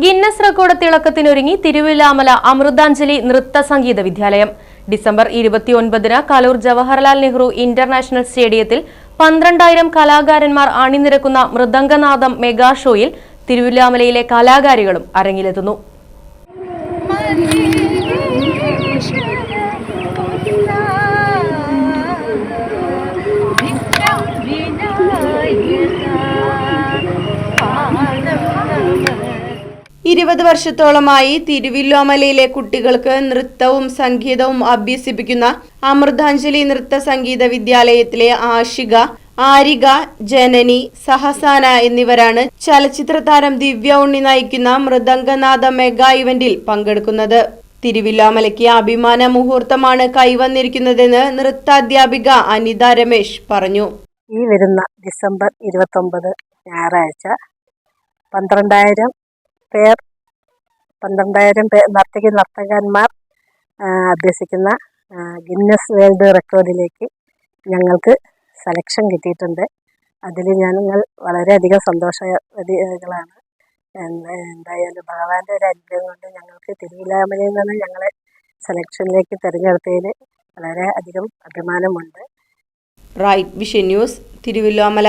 Guinness record തിളക്കത്തിനൊരുങ്ങി തിരുവില്ലാമല അമൃതാഞ്ജലി നൃത്ത സംഗീത വിദ്യാലയം. ഡിസംബർ ഇരുപത്തിയൊൻപതിന് കലൂർ ജവഹർലാൽ നെഹ്റു ഇന്റർനാഷണൽ സ്റ്റേഡിയത്തിൽ പന്ത്രണ്ടായിരം കലാകാരന്മാർ അണിനിരക്കുന്ന മൃദംഗനാഥം മെഗാ ഷോയിൽ തിരുവില്ലാമലയിലെ കലാകാരികളും അരങ്ങിലെത്തുന്നു. ഇരുപത് വർഷത്തോളമായി തിരുവില്ലോമലയിലെ കുട്ടികൾക്ക് നൃത്തവും സംഗീതവും അഭ്യസിപ്പിക്കുന്ന അമൃതാഞ്ജലി നൃത്ത സംഗീത വിദ്യാലയത്തിലെ ആഷിക ആരിക ജനനി സഹസാന എന്നിവരാണ് ചലച്ചിത്ര താരം ദിവ്യ ഉണ്ണി നയിക്കുന്ന മൃദംഗനാഥ മെഗാ ഇവന്റിൽ പങ്കെടുക്കുന്നത്. തിരുവില്ലാമലയ്ക്ക് അഭിമാന മുഹൂർത്തമാണ് കൈവന്നിരിക്കുന്നതെന്ന് നൃത്താധ്യാപിക അനിത രമേശ് പറഞ്ഞു. ഈ വരുന്ന ഡിസംബർ ഇരുപത്തൊമ്പത് ഞായറാഴ്ച പന്ത്രണ്ടായിരം പേർ പന്ത്രണ്ടായിരം പേർ നർത്തകി നർത്തകന്മാർ അഭ്യസിക്കുന്ന ഗിന്നസ് വേൾഡ് റെക്കോർഡിലേക്ക് ഞങ്ങൾക്ക് സെലക്ഷൻ കിട്ടിയിട്ടുണ്ട്. അതിൽ ഞങ്ങൾ വളരെയധികം സന്തോഷവതികളാണ്. എന്ത- എന്തായാലും ഭഗവാന്റെ ഒരു അനുഗ്രഹം കൊണ്ട് ഞങ്ങൾക്ക് തിരുവില്ലാമലയിൽ നിന്ന് ഞങ്ങളെ സെലക്ഷനിലേക്ക് തിരഞ്ഞെടുത്തതിൽ വളരെ അധികം അഭിമാനമുണ്ട്. Right vision news Thiruvilwamala